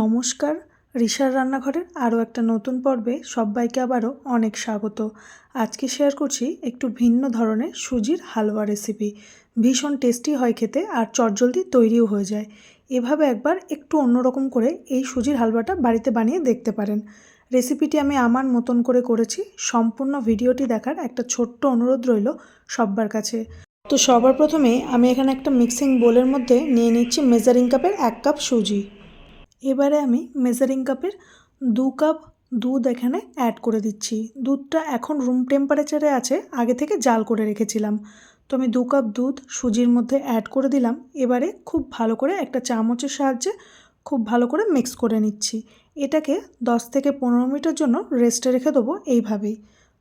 নমস্কার, রিশার রান্নাঘরের আরও একটা নতুন পর্বে সবাইকে আবারও অনেক স্বাগত। আজকে শেয়ার করছি একটু ভিন্ন ধরনের সুজির হালুয়া রেসিপি ভীষণ টেস্টি হয় খেতে আর চটজলদি তৈরিও হয়ে যায়। এভাবে একবার একটু অন্যরকম করে এই সুজির হালুয়াটা বাড়িতে বানিয়ে দেখতে পারেন। রেসিপিটি আমি আমার মতন করে করেছি, সম্পূর্ণ ভিডিওটি দেখার একটা ছোট্ট অনুরোধ রইল সব্বার কাছে। তো সবার প্রথমে আমি এখানে একটা মিক্সিং বোলের মধ্যে নিয়ে নিচ্ছি মেজারিং কাপের এক কাপ সুজি। এবারে আমি মেজারিং কাপের দু কাপ দুধ এখানে অ্যাড করে দিচ্ছি। দুধটা এখন রুম টেম্পারেচারে আছে, আগে থেকে জাল করে রেখেছিলাম। তো আমি দু কাপ দুধ সুজির মধ্যে অ্যাড করে দিলাম। এবারে খুব ভালো করে একটা চামচের সাহায্যে খুব ভালো করে মিক্স করে নিচ্ছি। এটাকে 10 থেকে পনেরো মিনিটের জন্য রেস্টে রেখে দেবো এইভাবেই।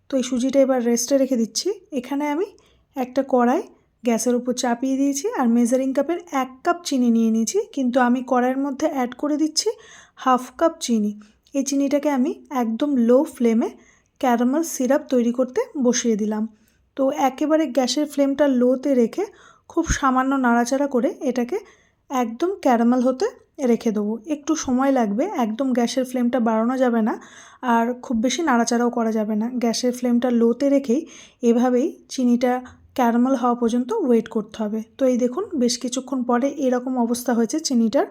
তো এই সুজিটা এবার রেস্টে রেখে দিচ্ছি। এখানে আমি একটা কড়াই গ্যাসের উপর চাপিয়ে দিয়েছি আর মেজারিং কাপের এক কাপ চিনি নিয়ে নিয়েছি। কিন্তু আমি কড়াইয়ের মধ্যে অ্যাড করে দিচ্ছি হাফ কাপ চিনি। এই চিনিটাকে আমি একদম লো ফ্লেমে ক্যারামেল সিরাপ তৈরি করতে বসিয়ে দিলাম। তো একেবারে গ্যাসের ফ্লেমটা লোতে রেখে খুব সামান্য নাড়াচাড়া করে এটাকে একদম ক্যারামেল হতে রেখে দেবো। একটু সময় লাগবে, একদম গ্যাসের ফ্লেমটা বাড়ানো যাবে না আর খুব বেশি নাড়াচাড়াও করা যাবে না। গ্যাসের ফ্লেমটা লোতে রেখেই এভাবেই চিনিটা ক্যারামেল হওয়া পর্যন্ত ওয়েট করতে হবে। তো এই দেখুন, বেশ কিছুক্ষণ পরে এরকম অবস্থা হয়েছে চিনিটার।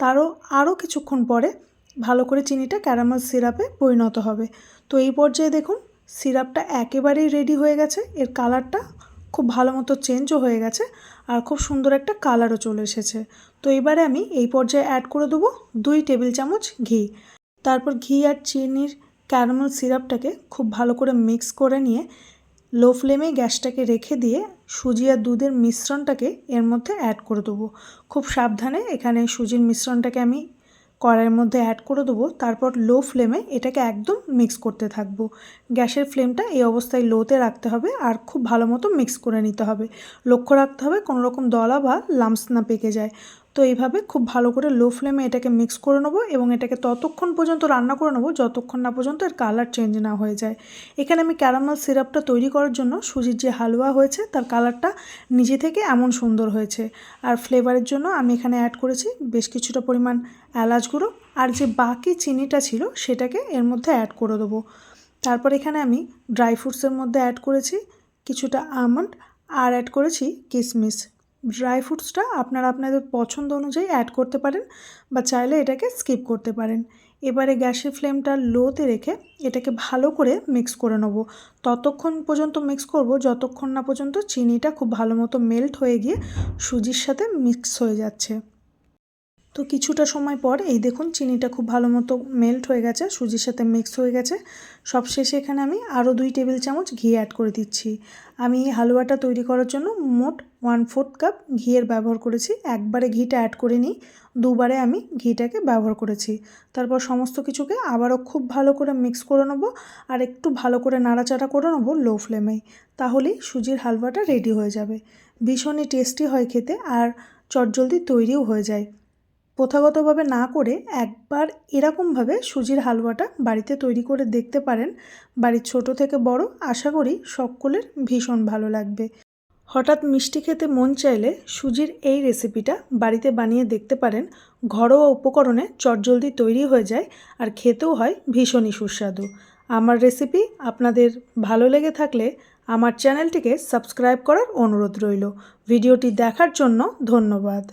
তারও আরও কিছুক্ষণ পরে ভালো করে চিনিটা ক্যারামেল সিরাপে পরিণত হবে। তো এই পর্যায়ে দেখুন, সিরাপটা একেবারেই রেডি হয়ে গেছে। এর কালারটা খুব ভালো মতো চেঞ্জও হয়ে গেছে আর খুব সুন্দর একটা কালারও চলে এসেছে। তো এবারে আমি এই পর্যায়ে অ্যাড করে দেবো দুই টেবিল চামচ ঘি। তারপর ঘি আর চিনির ক্যারামেল সিরাপটাকে খুব ভালো করে মিক্স করে নিয়ে লো ফ্লেমে গ্যাসটাকে রেখে দিয়ে সুজি আর দুধের মিশ্রণটাকে এর মধ্যে অ্যাড করে দেবো। খুব সাবধানে এখানে সুজির মিশ্রণটাকে আমি কড়াইয়ের মধ্যে অ্যাড করে দেবো, তারপর লো ফ্লেমে এটাকে একদম মিক্স করতে থাকব। গ্যাসের ফ্লেমটা এই অবস্থায় লোতে রাখতে হবে আর খুব ভালো মতো মিক্স করে নিতে হবে। লক্ষ্য রাখতে হবে কোনো রকম দলা বা লামস না পেকে যায়। তো এইভাবে খুব ভালো করে লো ফ্লেমে এটাকে মিক্স করে নেব এবং এটাকে ততক্ষণ পর্যন্ত রান্না করে নেব, যতক্ষণ না পর্যন্ত এর কালার চেঞ্জ না হয়ে যায়। এখানে আমি ক্যারামেল সিরাপটা তৈরি করার জন্য সুজির যে হালুয়া হয়েছে, তার কালারটা নিজে থেকে এমন সুন্দর হয়েছে। আর ফ্লেভারের জন্য আমি এখানে অ্যাড করেছি বেশ কিছুটা পরিমাণ এলাচ গুঁড়ো, আর যে বাকি চিনিটা ছিল সেটাকে এর মধ্যে অ্যাড করে দেবো। তারপর এখানে আমি ড্রাই ফ্রুটসের মধ্যে অ্যাড করেছি কিছুটা আমন্ড আর অ্যাড করেছি কিশমিশ ড্রাই ফ্রুটসটা আপনারা আপনাদের পছন্দ অনুযায়ী অ্যাড করতে পারেন বা চাইলে এটাকে স্কিপ করতে পারেন। এবারে গ্যাসের ফ্লেমটা লোতে রেখে এটাকে ভালো করে মিক্স করে নেব। ততক্ষণ পর্যন্ত মিক্স করব, যতক্ষণ না পর্যন্ত চিনিটা খুব ভালো মতো মেল্ট হয়ে গিয়ে সুজির সাথে মিক্স হয়ে যাচ্ছে। তো কিছুটা সময় পর, এই দেখুন চিনিটা খুব ভালো মতো মেল্ট হয়ে গেছে, সুজির সাথে মিক্স হয়ে গেছে। সবশেষে এখানে আমি আরও দুই টেবিল চামচ ঘি অ্যাড করে দিচ্ছি। আমি এই হালুয়াটা তৈরি করার জন্য মোট ওয়ান ফোর্থ কাপ ঘিয়ের ব্যবহার করেছি। একবারে ঘিটা অ্যাড করে নিই, দুবারে আমি ঘিটাকে ব্যবহার করেছি। তারপর সমস্ত কিছুকে আবারও খুব ভালো করে মিক্স করে নেব আর একটু ভালো করে নাড়াচাড়া করে নেব লো ফ্লেমেই তাহলেই সুজির হালুয়াটা রেডি হয়ে যাবে। ভীষণই টেস্টি হয় খেতে আর চটজলদি তৈরিও হয়ে যায়। প্রথাগতভাবে না করে একবার এরকমভাবে সুজির হালুয়াটা বাড়িতে তৈরি করে দেখতে পারেন। বাড়ির ছোট থেকে বড় আশা করি সকলের ভীষণ ভালো লাগবে। হঠাৎ মিষ্টি খেতে মন চাইলে সুজির এই রেসিপিটা বাড়িতে বানিয়ে দেখতে পারেন। ঘরোয়া উপকরণে চটজলদি তৈরি হয়ে যায় আর খেতেও হয় ভীষণই সুস্বাদু। আমার রেসিপি আপনাদের ভালো লেগে থাকলে আমার চ্যানেলটিকে সাবস্ক্রাইব করার অনুরোধ রইল। ভিডিওটি দেখার জন্য ধন্যবাদ।